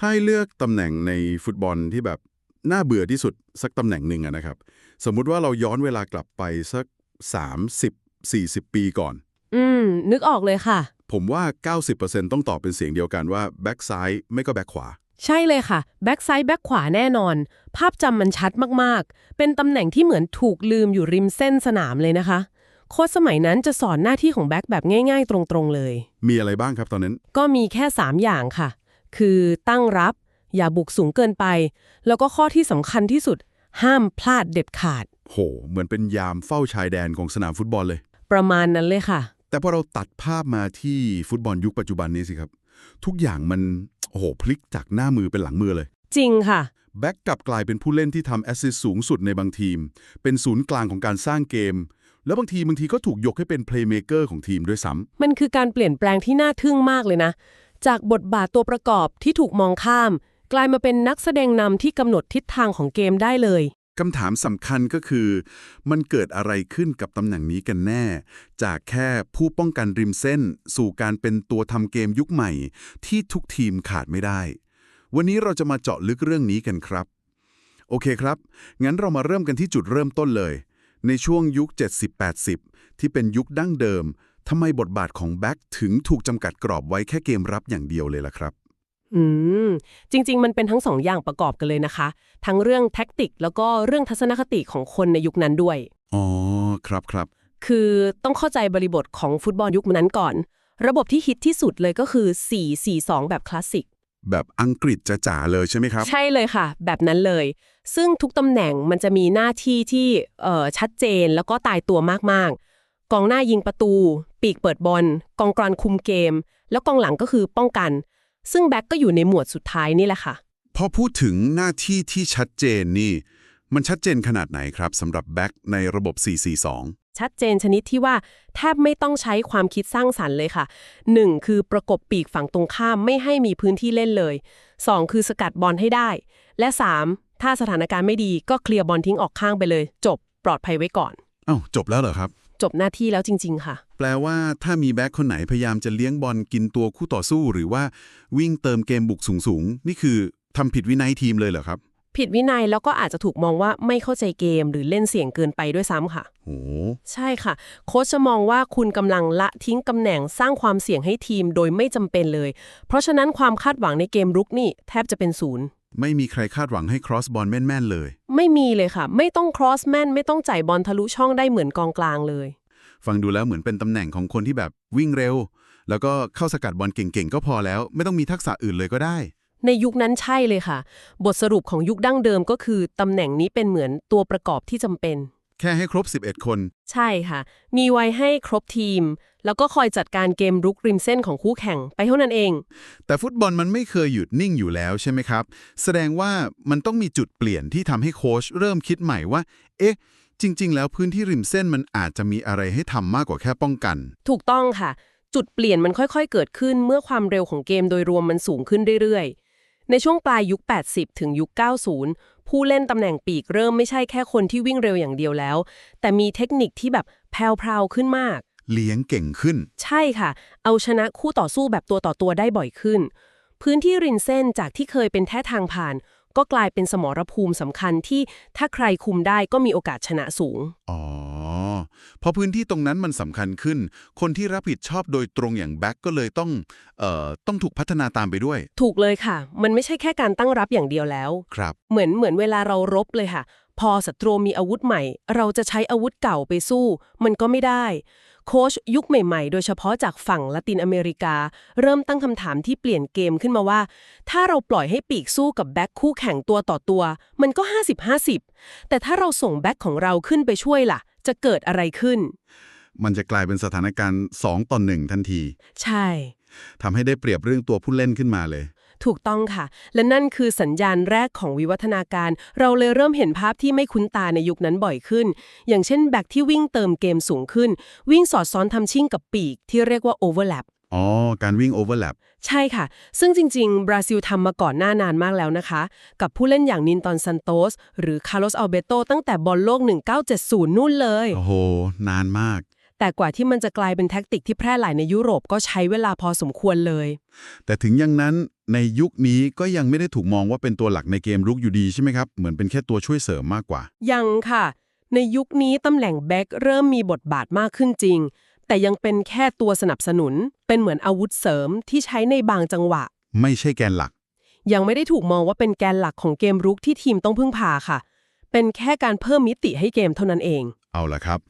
ถ้าให้เลือกตำแหน่งในฟุตบอลที่แบบน่าเบื่อที่สุดสักตำแหน่งหนึ่งอะนะครับ สมมุติว่าเราย้อนเวลากลับไปสัก 30 40 ปีก่อน อืม นึกออกเลยค่ะ ผมว่า 90%ต้องตอบเป็นเสียงเดียวกันว่าแบ็กซ้ายไม่ก็แบ็กขวา ใช่เลยค่ะแบ็กซ้ายแบ็กขวาแน่นอน ภาพจำมันชัดมากๆ เป็นตำแหน่งที่เหมือนถูกลืมอยู่ริมเส้นสนามเลยนะคะโค้ชสมัยนั้นจะสอนหน้าที่ของแบ็กแบบง่าย ๆ ตรงๆเลย มีอะไรบ้างครับตอนนั้น ก็มีแค่ 3 อย่างค่ะ คือตั้งรับ อย่าบุกสูงเกินไป แล้วก็ข้อที่สำคัญที่สุด ห้ามพลาดเด็ดขาด โห เหมือนเป็นยามเฝ้าชายแดนของสนามฟุตบอลเลย ประมาณนั้นเลยค่ะ แต่พอเราตัดภาพมาที่ฟุตบอลยุคปัจจุบันนี้สิครับ ทุกอย่างมันโอ้โหพลิกจากหน้ามือเป็นหลังมือเลย จริงค่ะ แบ็กกลับกลายเป็นผู้เล่นที่ทำแอสซิสต์สูงสุดในบางทีม เป็นศูนย์กลางของการสร้างเกม แล้วบางทีบางทีก็ถูกยกให้เป็นเพลย์เม k เกอร์ของทีมด้วยซ้ำมันคือการเปลี่ยนแปลงที่น่าทึ่งมากเลยนะ จากบทบาทตัวประกอบที่ถูกมองข้าม กลายมาเป็นนักแสดงนำที่กำหนดทิศทางของเกมได้เลยคำถามสำคัญก็คือ มันเกิดอะไรขึ้นกับตำแหน่งนี้กันแน่ จากแค่ผู้ป้องกันริมเส้น สู่การเป็นตัวทำเกมยุคใหม่ ที่ทุกทีมขาดไม่ได้ วันนี้เราจะมาเจาะลึกเรื่องนี้กันครับ โอเคครับ งั้นเรามาเริ่มกันที่จุดเริ่มต้นเลย ในช่วงยุค 70-80 ที่เป็นยุคดั้งเดิม ทำไมบทบาทของแบ็คถึงถูกจำกัดกรอบไว้แค่เกมรับอย่างเดียวเลยล่ะครับ อืม จริง ๆ มันเป็นทั้งสองอย่างประกอบกันเลยนะคะ ทั้งเรื่องแท็กติก แล้วก็เรื่องทัศนคติของคนในยุคนั้นด้วย อ๋อ ครับครับ คือต้องเข้าใจบริบทของฟุตบอลยุคนั้นก่อน ระบบที่ฮิตที่สุดเลยก็คือ 4-4-2 แบบคลาสสิกแบบอังกฤษจ๋าๆเลยใช่ไหมครับ ใช่เลยค่ะ แบบนั้นเลย ซึ่งทุกตำแหน่งมันจะมีหน้าที่ที่เอ่อชัดเจนแล้วก็ตายตัวมากๆ กองหน้ายิงประตู ปีกเปิดบอล กองกลางคุมเกม แล้วกองหลังก็คือป้องกัน ซึ่งแบ็กก็อยู่ในหมวดสุดท้ายนี่แหละค่ะ พอพูดถึงหน้าที่ที่ชัดเจนนี่ มันชัดเจนขนาดไหนครับสำหรับแบ็คในระบบ 442 ชัดเจนชนิดที่ว่าแทบไม่ต้องใช้ความคิดสร้างสรรค์เลยค่ะ 1. คือประกบปีกฝั่งตรงข้ามไม่ให้มีพื้นที่เล่นเลย 2. คือสกัดบอลให้ได้ และ 3. ถ้าสถานการณ์ไม่ดีก็เคลียร์บอลทิ้งออกข้างไปเลย จบปลอดภัยไว้ก่อนอ้าวจบแล้วเหรอครับ จบหน้าที่แล้วจริง ๆ ค่ะ แปลว่าถ้ามีแบ็คคนไหนพยายามจะเลี้ยงบอลกินตัวคู่ต่อสู้ หรือว่าวิ่งเติมเกมบุกสูงๆนี่คือทำผิดวินัยทีมเลยเหรอครับ ผิดวินัยแล้วก็อาจจะถูกมองว่าไม่เข้าใจเกมหรือเล่นเสี่ยงเกินไปด้วยซ้ำค่ะโหใช่ค่ะ โค้ชจะมองว่าคุณกำลังละทิ้งตำแหน่งสร้างความเสี่ยงให้ทีมโดยไม่จำเป็นเลย เพราะฉะนั้นความคาดหวังในเกมรุกนี่แทบจะเป็นศูนย์ ไม่มีใครคาดหวังให้ครอสบอลแม่นๆเลย ไม่มีเลยค่ะ ไม่ต้องครอสแมนไม่ต้องจ่ายบอลทะลุช่องได้เหมือนกองกลางเลย ฟังดูแล้วเหมือนเป็นตำแหน่งของคนที่แบบวิ่งเร็ว แล้วก็เข้าสกัดบอลเก่งๆ ก็พอแล้ว ไม่ต้องมีทักษะอื่นเลยก็ได้ ในยุคนั้นใช่เลยค่ะ บทสรุปของยุคดั้งเดิมก็คือตำแหน่งนี้เป็นเหมือนตัวประกอบที่จำเป็น แค่ให้ครบ 11 คน ใช่ค่ะ มีไว้ให้ครบทีม แล้วก็คอยจัดการเกมรุกริมเส้นของคู่แข่งไปเท่านั้นเอง แต่ฟุตบอลมันไม่เคยหยุดนิ่งอยู่แล้วใช่ไหมครับ แสดงว่ามันต้องมีจุดเปลี่ยนที่ทำให้โค้ชเริ่มคิดใหม่ว่า เอ๊ะ จริง ๆ แล้วพื้นที่ริมเส้นมันอาจจะมีอะไรให้ทำมากกว่าแค่ป้องกัน ถูกต้องค่ะ จุดเปลี่ยนมันค่อย ๆ เกิดขึ้นเมื่อความเร็วของเกมโดยรวมมันสูงขึ้นเรื่อยๆ ในช่วงปลายยุค 80 ถึงยุค 90 ผู้เล่นตำแหน่งปีกเริ่มไม่ใช่แค่คนที่วิ่งเร็วอย่างเดียวแล้ว แต่มีเทคนิคที่แบบแพรวๆขึ้นมาก เลี้ยงเก่งขึ้น ใช่ค่ะ เอาชนะคู่ต่อสู้แบบตัวต่อตัวได้บ่อยขึ้น พื้นที่ริมเส้นจากที่เคยเป็นแท่ทางผ่าน ก็กลายเป็นสมรภูมิสำคัญที่ถ้าใครคุมได้ก็มีโอกาสชนะสูง อ๋อ พอพื้นที่ตรงนั้นมันสำคัญขึ้น คนที่รับผิดชอบโดยตรงอย่างแบ็กก็เลยต้องเอ่อต้องถูกพัฒนาตามไปด้วย ถูกเลยค่ะ มันไม่ใช่แค่การตั้งรับอย่างเดียวแล้ว ครับ เหมือนเหมือนเวลาเรารบเลยค่ะ พอศัตรูมีอาวุธใหม่ เราจะใช้อาวุธเก่าไปสู้ มันก็ไม่ได้ โค้ชยุคใหม่ๆ โดยเฉพาะจากฝั่งละตินอเมริกา เริ่มตั้งคำถามที่เปลี่ยนเกมขึ้นมาว่า ถ้าเราปล่อยให้ปีกสู้กับแบ็คคู่แข่งตัวต่อตัว มันก็ 50-50 แต่ถ้าเราส่งแบ็คของเราขึ้นไปช่วยล่ะ จะเกิดอะไรขึ้น มันจะกลายเป็นสถานการณ์2ต่อ1ทันที ใช่ทำให้ได้เปรียบเรื่องตัวผู้เล่นขึ้นมาเลย ถูกต้องค่ะ และนั่นคือสัญญาณแรกของวิวัฒนาการ เราเลยเริ่มเห็นภาพที่ไม่คุ้นตาในยุคนั้นบ่อยขึ้น อย่างเช่นแบ็กที่วิ่งเติมเกมสูงขึ้น วิ่งสอดซ้อนทำชิ่งกับปีก ที่เรียกว่า overlap อ๋อ การวิ่งโอเวอร์แลปใช่ค่ะ ซึ่งจริง ๆ บราซิลทำมาก่อนหน้านานมากแล้วนะคะ กับผู้เล่นอย่างนินตอนซันโตส หรือคาร์ลอสอัลเบโตตั้งแต่บอลโลก 1970 นู่นเลย โอ้โห นานมาก แต่กว่าที่มันจะกลายเป็นแท็กติกที่แพร่หลายในยุโรปก็ใช้เวลาพอสมควรเลย แต่ถึงอย่างนั้นในยุคนี้ก็ยังไม่ได้ถูกมองว่าเป็นตัวหลักในเกมรุกอยู่ดีใช่ไหมครับ เหมือนเป็นแค่ตัวช่วยเสริมมากกว่า ยังค่ะ ในยุคนี้ตำแหน่งแบ็กเริ่มมีบทบาทมากขึ้นจริง แต่ยังเป็นแค่ตัวสนับสนุน เป็นเหมือนอาวุธเสริมที่ใช้ในบางจังหวะ ไม่ใช่แกนหลัก ยังไม่ได้ถูกมองว่าเป็นแกนหลักของเกมรุกที่ทีมต้องพึ่งพาค่ะ เป็นแค่การเพิ่มมิติให้เกมเท่านั้นเอง เอาละครับ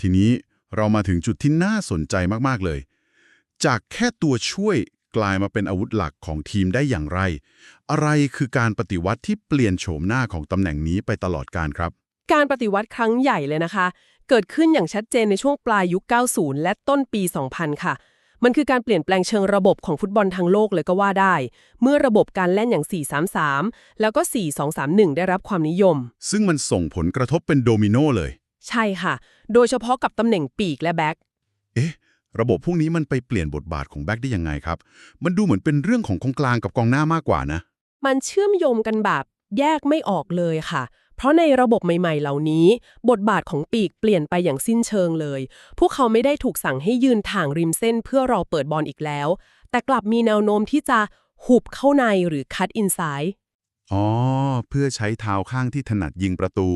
ทีนี้ เรามาถึงจุดที่น่าสนใจมากๆเลย จากแค่ตัวช่วยกลายมาเป็นอาวุธหลักของทีมได้อย่างไร อะไรคือการปฏิวัติที่เปลี่ยนโฉมหน้าของตำแหน่งนี้ไปตลอดการครับ การปฏิวัติครั้งใหญ่เลยนะคะ เกิดขึ้นอย่างชัดเจนในช่วงปลายยุค 90 และต้นปี 2000 ค่ะ มันคือการเปลี่ยนแปลงเชิงระบบของฟุตบอลทั้งโลกเลยก็ว่าได้ เมื่อระบบการเล่นอย่าง 4-3-3 แล้วก็ 4-2-3-1 ได้รับความนิยม ซึ่งมันส่งผลกระทบเป็นโดมิโนเลย ใช่ค่ะ โดยเฉพาะกับตำแหน่งปีกและแบ็คเอ๊ะ ระบบพวกนี้มันไปเปลี่ยนบทบาทของแบ็คได้ยังไงครับ มันดูเหมือนเป็นเรื่องของกองกลางกับกองหน้ามากกว่านะ มันเชื่อมโยงกันแบบแยกไม่ออกเลยค่ะ เพราะในระบบใหม่ๆ เหล่านี้ บทบาทของปีกเปลี่ยนไปอย่างสิ้นเชิงเลย พวกเขาไม่ได้ถูกสั่งให้ยืนถ่างริมเส้นเพื่อรอเปิดบอลอีกแล้ว แต่กลับมีแนวโน้มที่จะหุบเข้าในหรือคัดอินไซด์อ๋อ เพื่อใช้เท้าข้างที่ถนัดยิงประตู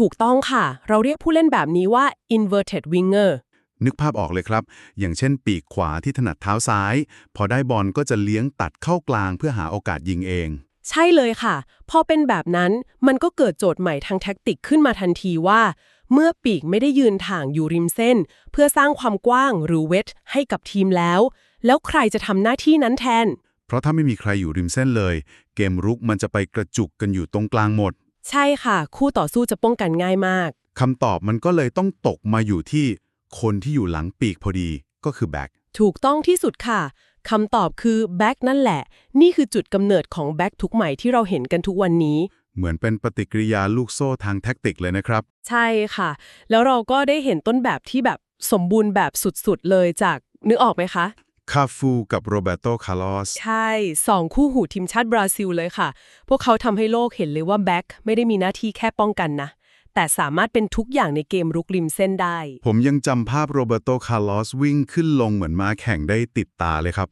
ถูกต้องค่ะ เราเรียกผู้เล่นแบบนี้ว่า inverted winger นึกภาพออกเลยครับ อย่างเช่นปีกขวาที่ถนัดเท้าซ้าย พอได้บอลก็จะเลี้ยงตัดเข้ากลางเพื่อหาโอกาสยิงเอง ใช่เลยค่ะ พอเป็นแบบนั้นมันก็เกิดโจทย์ใหม่ทางแท็กติกขึ้นมาทันทีว่า เมื่อปีกไม่ได้ยืนถ่างอยู่ริมเส้น เพื่อสร้างความกว้างหรือเวทให้กับทีมแล้ว แล้วใครจะทำหน้าที่นั้นแทน เพราะถ้าไม่มีใครอยู่ริมเส้นเลย เกมรุกมันจะไปกระจุกกันอยู่ตรงกลางหมด ใช่ค่ะ คู่ต่อสู้จะป้องกันง่ายมาก คำตอบมันก็เลยต้องตกมาอยู่ที่คนที่อยู่หลังปีกพอดีก็คือแบ็คถูกต้องที่สุดค่ะคำตอบคือแบ็กนั่นแหละ นี่คือจุดกำเนิดของแบ็กทุกใหม่ที่เราเห็นกันทุกวันนี้ เหมือนเป็นปฏิกิริยาลูกโซ่ทางแท็กติกเลยนะครับ ใช่ค่ะ แล้วเราก็ได้เห็นต้นแบบที่แบบสมบูรณ์แบบสุดๆเลยจากนึกออกไหมคะ คาฟูกับโรเบโตคาร์ลอส ใช่สองคู่หูทีมชาติบราซิลเลยค่ะ พวกเขาทำให้โลกเห็นเลยว่าแบ็กไม่ได้มีหน้าที่แค่ป้องกันนะ แต่สามารถเป็นทุกอย่างในเกมรุกริมเส้นได้ ผมยังจำภาพโรเบโตคาร์ลอสวิ่งขึ้นลงเหมือนม้าแข่งได้ติดตาเลยครับ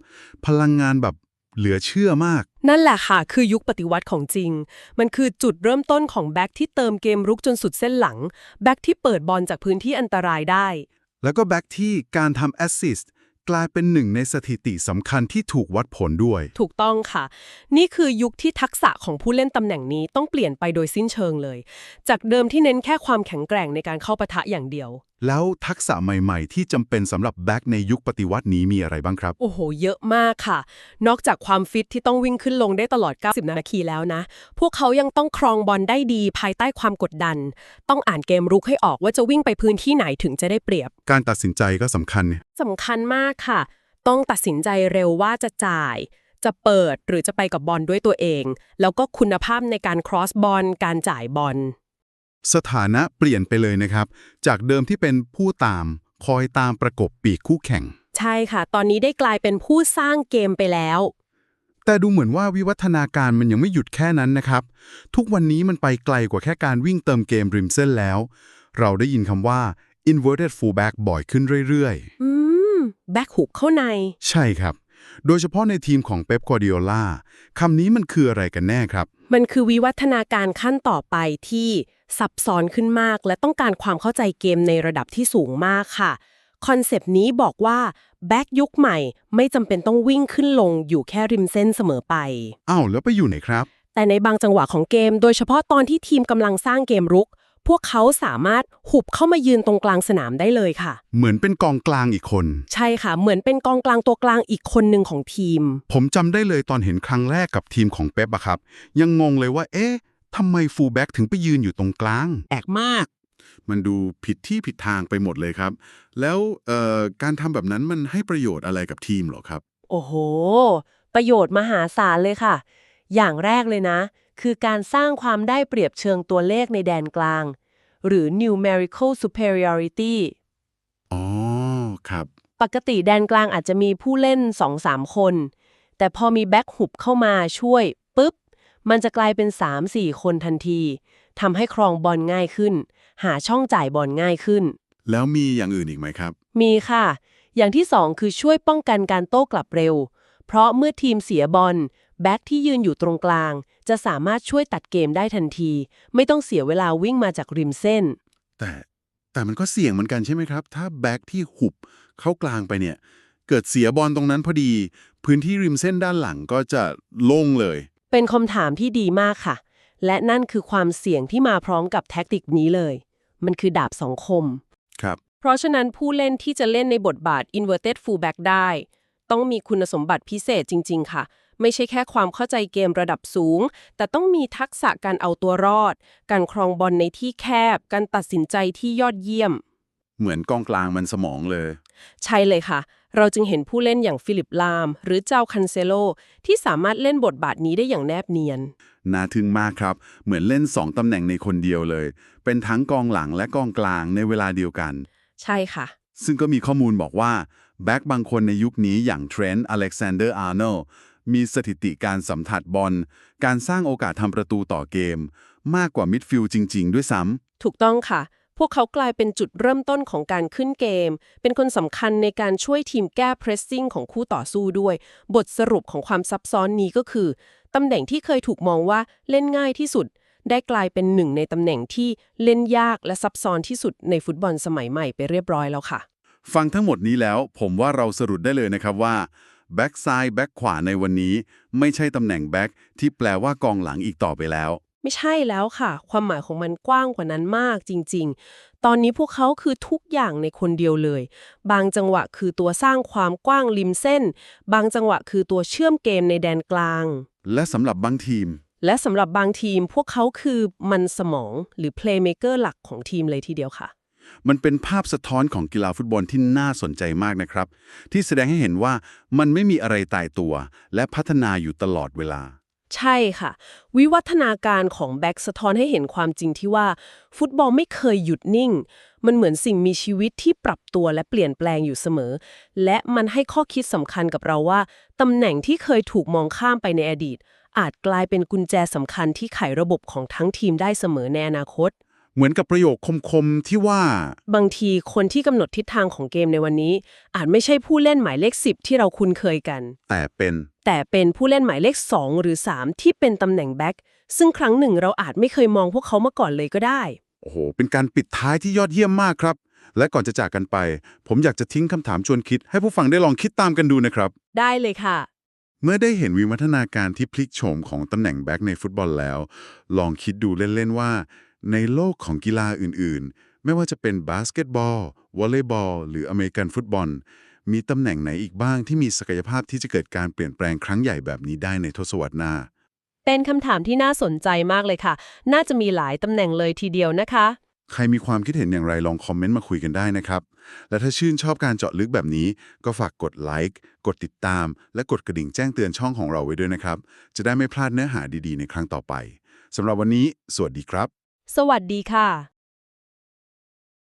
พลังงานแบบเหลือเชื่อมาก นั่นแหละค่ะ คือยุคปฏิวัติของจริง มันคือจุดเริ่มต้นของแบ็กที่เติมเกมรุกจนสุดเส้นหลัง แบ็กที่เปิดบอลจากพื้นที่อันตรายได้ แล้วก็แบ็กที่การทำแอสซิสต์ กลายเป็นหนึ่งในสถิติสำคัญที่ถูกวัดผลด้วย ถูกต้องค่ะ นี่คือยุคที่ทักษะของผู้เล่นตำแหน่งนี้ต้องเปลี่ยนไปโดยสิ้นเชิงเลย จากเดิมที่เน้นแค่ความแข็งแกร่งในการเข้าปะทะอย่างเดียว แล้วทักษะใหม่ๆ ที่จำเป็นสำหรับแบ็กในยุคปฏิวัตินี้มีอะไรบ้างครับ โอ้โห เยอะมากค่ะ นอกจากความฟิตที่ต้องวิ่งขึ้นลงได้ตลอด 90 นาทีแล้วนะ พวกเขายังต้องครองบอลได้ดีภายใต้ความกดดัน ต้องอ่านเกมรุกให้ออกว่าจะวิ่งไปพื้นที่ไหนถึงจะได้เปรียบ การตัดสินใจก็สำคัญสำคัญมากค่ะ ต้องตัดสินใจเร็วว่าจะจ่าย จะเปิดหรือจะไปกับบอลด้วยตัวเอง แล้วก็คุณภาพในการ cross บอลการจ่ายบอล สถานะเปลี่ยนไปเลยนะครับ จากเดิมที่เป็นผู้ตามคอยตามประกบปีกคู่แข่ง ใช่ค่ะ ตอนนี้ได้กลายเป็นผู้สร้างเกมไปแล้ว แต่ดูเหมือนว่าวิวัฒนาการมันยังไม่หยุดแค่นั้นนะครับ ทุกวันนี้มันไปไกลกว่าแค่การวิ่งเติมเกมริมเส้นแล้ว เราได้ยินคำว่า inverted fullback บ่อยขึ้นเรื่อยอืม แบ็คหุบเข้าในๆใช่ครับ โดยเฉพาะในทีมของเป๊ปกวาร์ดิโอลาคำนี้มันคืออะไรกันแน่ครับ มันคือวิวัฒนาการขั้นต่อไปที่ ซับซ้อนขึ้นมาก และต้องการความเข้าใจเกมในระดับที่สูงมากค่ะคอนเซปต์นี้บอกว่าแบ็กยุคใหม่ไม่จำเป็นต้องวิ่งขึ้นลงอยู่แค่ริมเส้นเสมอไป อ้าวแล้วไปอยู่ไหนครับ แต่ในบางจังหวะของเกม โดยเฉพาะตอนที่ทีมกำลังสร้างเกมรุก พวกเขาสามารถหุบเข้ามายืนตรงกลางสนามได้เลยค่ะ เหมือนเป็นกองกลางอีกคน ใช่ค่ะ เหมือนเป็นกองกลางตัวกลางอีกคนหนึ่งของทีม ผมจำได้เลยตอนเห็นครั้งแรกกับทีมของเป๊ปอะครับ ยังงงเลยว่า เอ๊ะ ทำไมฟูลแบ็กถึงไปยืนอยู่ตรงกลางแอกมาก มันดูผิดที่ผิดทางไปหมดเลยครับ แล้วเอ่อการทำแบบนั้นมันให้ประโยชน์อะไรกับทีมเหรอครับ โอ้โห ประโยชน์มหาศาลเลยค่ะ อย่างแรกเลยนะ คือการสร้างความได้เปรียบเชิงตัวเลขในแดนกลาง หรือ numerical superiority อ๋อ ครับ ปกติแดนกลางอาจจะมีผู้เล่น 2-3 คน แต่พอมีแบ็คหุบเข้ามาช่วยปุ๊บ มันจะกลายเป็น 3-4 คนทันทีทำให้ครองบอลง่ายขึ้น หาช่องจ่ายบอลง่ายขึ้น แล้วมีอย่างอื่นอีกไหมครับ มีค่ะ อย่างที่สองคือช่วยป้องกันการโต้กลับเร็ว เพราะเมื่อทีมเสียบอลแบ็กที่ยืนอยู่ตรงกลาง จะสามารถช่วยตัดเกมได้ทันที ไม่ต้องเสียเวลาวิ่งมาจากริมเส้น แต่แต่มันก็เสี่ยงเหมือนกันใช่ไหมครับ ถ้าแบ็กที่หุบเข้ากลางไปเนี่ย เกิดเสียบอลตรงนั้นพอดี พื้นที่ริมเส้นด้านหลังก็จะโล่งเลย เป็นคำถามที่ดีมากค่ะ และนั่นคือความเสี่ยงที่มาพร้อมกับแท็กติกนี้เลย มันคือดาบสองคม ครับ เพราะฉะนั้นผู้เล่นที่จะเล่นในบทบาท inverted fullback ได้ ต้องมีคุณสมบัติพิเศษจริง ๆ ค่ะ ไม่ใช่แค่ความเข้าใจเกมระดับสูง แต่ต้องมีทักษะการเอาตัวรอด การครองบอลในที่แคบ การตัดสินใจที่ยอดเยี่ยม เหมือนกองกลางมันสมองเลย ใช่เลยค่ะ เราจึงเห็นผู้เล่นอย่างฟิลิปลาม หรือเจ้าคันเซโล ที่สามารถเล่นบทบาทนี้ได้อย่างแนบเนียน น่าทึ่งมากครับ เหมือนเล่น 2 ตำแหน่งในคนเดียวเลย เป็นทั้งกองหลังและกองกลางในเวลาเดียวกัน ใช่ค่ะ ซึ่งก็มีข้อมูลบอกว่า แบ็กบางคนในยุคนี้อย่างเทรนต์อเล็กซานเดอร์อาร์โนมีสถิติการสัมผัสบอล การสร้างโอกาสทำประตูต่อเกม มากกว่ามิดฟิลด์จริง ๆ ด้วยซ้ถูกต้องค่ะพ วกเขากลายเป็นจุดเริ่มต้นของการขึ้นเกม เป็นคนสำคัญในการช่วยทีมแก้เพรสซิ่งของคู่ต่อสู้ด้วย บทสรุปของความซับซ้อนนี้ก็คือตำแหน่งที่เคยถูกมองว่าเล่นง่ายที่สุด ได้กลายเป็นหนึ่งในตำแหน่งที่เล่นยากและซับซ้อนที่สุดในฟุตบอลสมัยใหม่ไปเรียบร้อยแล้วค่ะ ฟังทั้งหมดนี้แล้ว ผมว่าเราสรุปได้เลยนะครับว่าแบ็กซ้ายแบ็กขวาในวันนี้ ไม่ใช่ตำแหน่งแบ็กที่แปลว่ากองหลังอีกต่อไปแล้ว ไม่ใช่แล้วค่ะ ความหมายของมันกว้างกว่านั้นมากจริง ๆ ตอนนี้พวกเขาคือทุกอย่างในคนเดียวเลย บางจังหวะคือตัวสร้างความกว้างริมเส้น บางจังหวะคือตัวเชื่อมเกมในแดนกลาง และสำหรับบางทีม และสำหรับบางทีมพวกเขาคือมันสมองหรือ playmaker หลักของทีมเลยทีเดียวค่ะ มันเป็นภาพสะท้อนของกีฬาฟุตบอลที่น่าสนใจมากนะครับ ที่แสดงให้เห็นว่ามันไม่มีอะไรตายตัว และพัฒนาอยู่ตลอดเวลา ใช่ค่ะ วิวัฒนาการของแบ็กสะท้อนให้เห็นความจริงที่ว่า ฟุตบอลไม่เคยหยุดนิ่ง มันเหมือนสิ่งมีชีวิตที่ปรับตัวและเปลี่ยนแปลงอยู่เสมอ และมันให้ข้อคิดสำคัญกับเราว่าตำแหน่งที่เคยถูกมองข้ามไปในอดีต อาจกลายเป็นกุญแจสำคัญที่ไขระบบของทั้งทีมได้เสมอในอนาคต เหมือนกับประโยคคมๆที่ว่า บางทีคนที่กำหนดทิศทางของเกมในวันนี้ อาจไม่ใช่ผู้เล่นหมายเลข10ที่เราคุ้นเคยกัน แต่เป็น แต่เป็นผู้เล่นหมายเลข 2 หรือ 3 ที่เป็นตำแหน่งแบ็คซึ่งครั้งหนึ่งเราอาจไม่เคยมองพวกเขามาก่อนเลยก็ได้ โอ้โห เป็นการปิดท้ายที่ยอดเยี่ยมมากครับ และก่อนจะจากกันไป ผมอยากจะทิ้งคำถามชวนคิด ให้ผู้ฟังได้ลองคิดตามกันดูนะครับ ได้เลยค่ะ เมื่อได้เห็นวิวัฒนาการที่พลิกโฉมของตำแหน่งแบ็กในฟุตบอลแล้ว ลองคิดดูเล่นๆว่า ในโลกของกีฬาอื่นๆ ไม่ว่าจะเป็นบาสเกตบอลวอลเลย์บอลหรืออเมริกันฟุตบอล มีตำแหน่งไหนอีกบ้างที่มีศักยภาพที่จะเกิดการเปลี่ยนแปลงครั้งใหญ่แบบนี้ได้ในทศวรรษหน้า เป็นคำถามที่น่าสนใจมากเลยค่ะ น่าจะมีหลายตำแหน่งเลยทีเดียวนะคะ ใครมีความคิดเห็นอย่างไรลองคอมเมนต์มาคุยกันได้นะครับ และถ้าชื่นชอบการเจาะลึกแบบนี้ ก็ฝากกดไลค์กดติดตาม และกดกระดิ่งแจ้งเตือนช่องของเราไว้ด้วยนะครับ จะได้ไม่พลาดเนื้อหาดีๆ ในครั้งต่อไปสำหรับวันนี้ สวัสดีครับ สวัสดีค่ะ